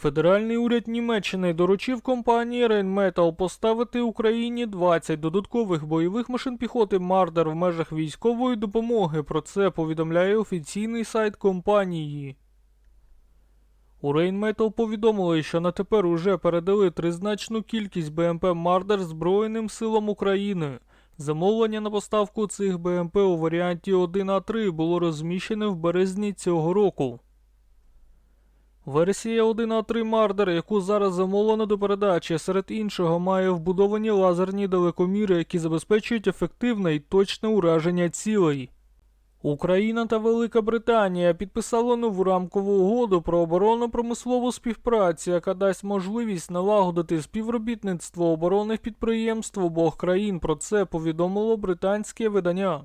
Федеральний уряд Німеччини доручив компанії Rheinmetall поставити Україні 20 додаткових бойових машин піхоти Мардер в межах військової допомоги. Про це повідомляє офіційний сайт компанії. У Rheinmetall повідомили, що на тепер уже передали тризначну кількість БМП Мардер Збройним силам України. Замовлення на поставку цих БМП у варіанті 1А3 було розміщене в березні цього року. Версія 1А3 Мардер, яку зараз замовлено до передачі, серед іншого має вбудовані лазерні далекоміри, які забезпечують ефективне і точне ураження цілей. Україна та Велика Британія підписали нову рамкову угоду про оборонно-промислову співпрацю, яка дасть можливість налагодити співробітництво оборонних підприємств обох країн. Про це повідомило британське видання.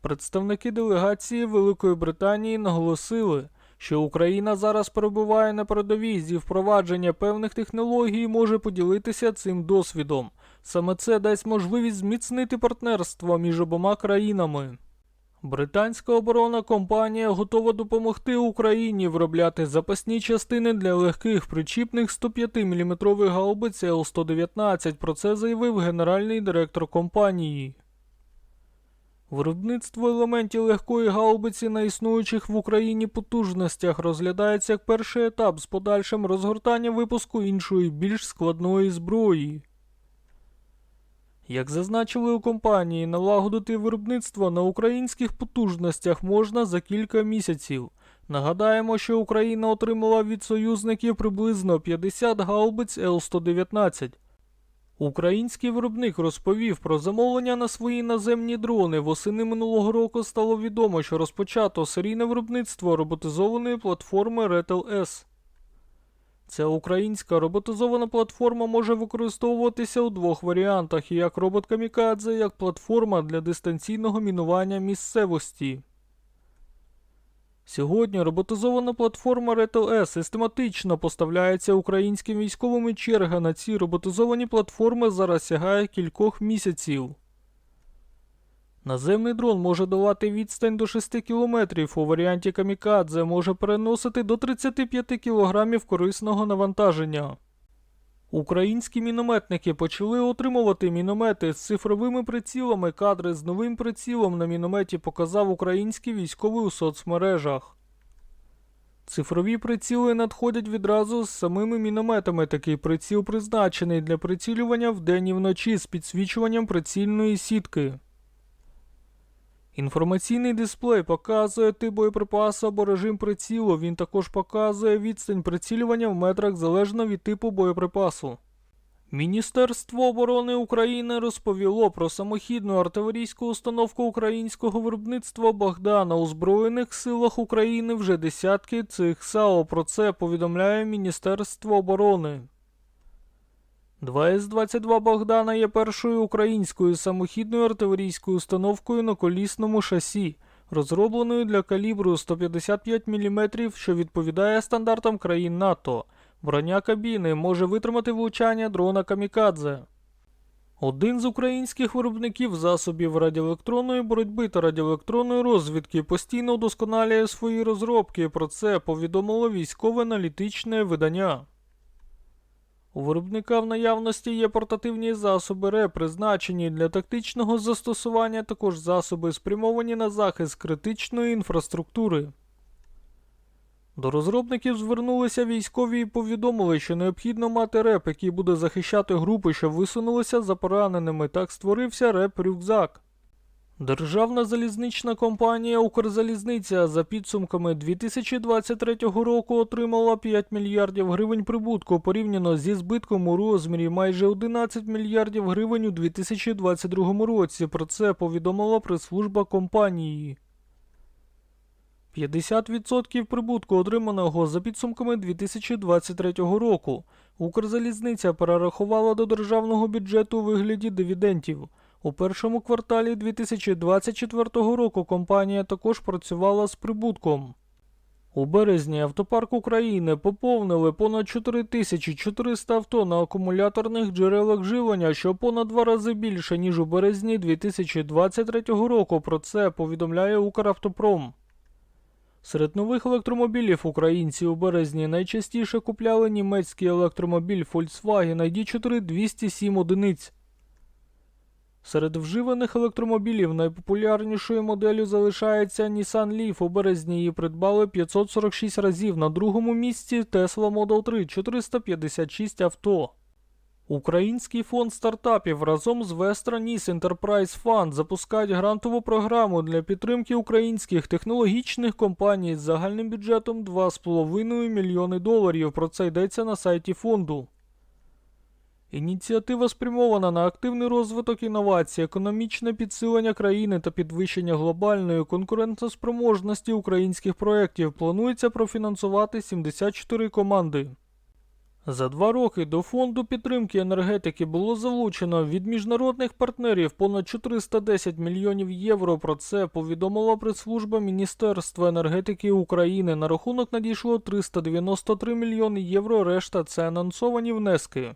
Представники делегації Великої Британії наголосили, що Україна зараз перебуває на передовій зі впровадження певних технологій і може поділитися цим досвідом. Саме це дасть можливість зміцнити партнерство між обома країнами. Британська оборонна компанія готова допомогти Україні виробляти запасні частини для легких причіпних 105 мм гаубиць Л-119. Про це заявив генеральний директор компанії. Виробництво елементів легкої гаубиці на існуючих в Україні потужностях розглядається як перший етап з подальшим розгортанням випуску іншої більш складної зброї. Як зазначили у компанії, налагодити виробництво на українських потужностях можна за кілька місяців. Нагадаємо, що Україна отримала від союзників приблизно 50 гаубиць Л-119. Український виробник розповів про замовлення на свої наземні дрони. Восени минулого року стало відомо, що розпочато серійне виробництво роботизованої платформи Retel S. Ця українська роботизована платформа може використовуватися у двох варіантах: як робот Камікадзе, як платформа для дистанційного мінування місцевості. Сьогодні роботизована платформа Retel S систематично поставляється українським військовим і черга на ці роботизовані платформи зараз сягає кількох місяців. Наземний дрон може долати відстань до 6 км, у варіанті Камікадзе може переносити до 35 кг корисного навантаження. Українські мінометники почали отримувати міномети з цифровими прицілами. Кадри з новим прицілом на мінометі показав український військовий у соцмережах. Цифрові приціли надходять відразу з самими мінометами. Такий приціл призначений для прицілювання вдень і вночі з підсвічуванням прицільної сітки. Інформаційний дисплей показує тип боєприпасу або режим прицілу. Він також показує відстань прицілювання в метрах залежно від типу боєприпасу. Міністерство оборони України розповіло про самохідну артилерійську установку українського виробництва Богдана у Збройних силах України вже десятки цих САО. Про це повідомляє Міністерство оборони. 2С-22 Богдана є першою українською самохідною артилерійською установкою на колісному шасі, розробленою для калібру 155 мм, що відповідає стандартам країн НАТО. Броня кабіни може витримати влучання дрона Камікадзе. Один з українських виробників засобів радіоелектронної боротьби та радіоелектронної розвідки постійно удосконалює свої розробки. Про це повідомило військове аналітичне видання. У виробника в наявності є портативні засоби РЕ, призначені для тактичного застосування, також засоби спрямовані на захист критичної інфраструктури. До розробників звернулися військові і повідомили, що необхідно мати реп, який буде захищати групи, що висунулися за пораненими. Так створився реп-рюкзак. Державна залізнична компанія Укрзалізниця за підсумками 2023 року отримала 5 мільярдів гривень прибутку порівняно зі збитком у розмірі майже 11 мільярдів гривень у 2022 році. Про це повідомила прес-служба компанії. 50% прибутку, отриманого за підсумками 2023 року, Укрзалізниця перерахувала до державного бюджету у вигляді дивідендів. У першому кварталі 2024 року компанія також працювала з прибутком. У березні автопарк України поповнили понад 4400 авто на акумуляторних джерелах живлення, що понад два рази більше, ніж у березні 2023 року. Про це повідомляє Укравтопром. Серед нових електромобілів українці у березні найчастіше купляли німецький електромобіль Volkswagen ID4 207 одиниць. Серед вживаних електромобілів найпопулярнішою моделлю залишається Nissan Leaf. У березні її придбали 546 разів. На другому місці Tesla Model 3 456 авто. Український фонд стартапів разом з Nis Enterprise Fund запускають грантову програму для підтримки українських технологічних компаній з загальним бюджетом 2,5 мільйони доларів. Про це йдеться на сайті фонду. Ініціатива спрямована на активний розвиток інновацій, економічне підсилення країни та підвищення глобальної конкурентоспроможності українських проєктів. Планується профінансувати 74 команди. За два роки до фонду підтримки енергетики було залучено від міжнародних партнерів понад 410 мільйонів євро. Про це повідомила прес-служба Міністерства енергетики України. На рахунок надійшло 393 мільйони євро. Решта це анонсовані внески.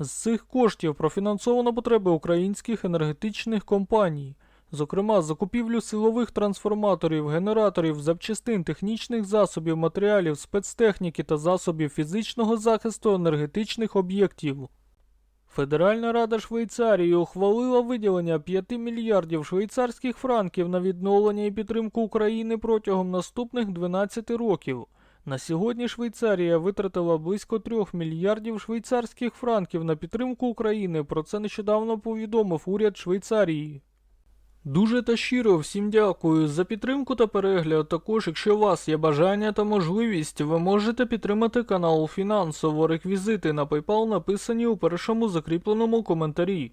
З цих коштів профінансовано потреби українських енергетичних компаній, зокрема закупівлю силових трансформаторів, генераторів, запчастин, технічних засобів, матеріалів, спецтехніки та засобів фізичного захисту енергетичних об'єктів. Федеральна рада Швейцарії ухвалила виділення 5 мільярдів швейцарських франків на відновлення і підтримку України протягом наступних 12 років. На сьогодні Швейцарія витратила близько 3 мільярдів швейцарських франків на підтримку України. Про це нещодавно повідомив уряд Швейцарії. Дуже та щиро всім дякую за підтримку та перегляд. Також, якщо у вас є бажання та можливість, ви можете підтримати канал фінансово. Реквізити на PayPal написані у першому закріпленому коментарі.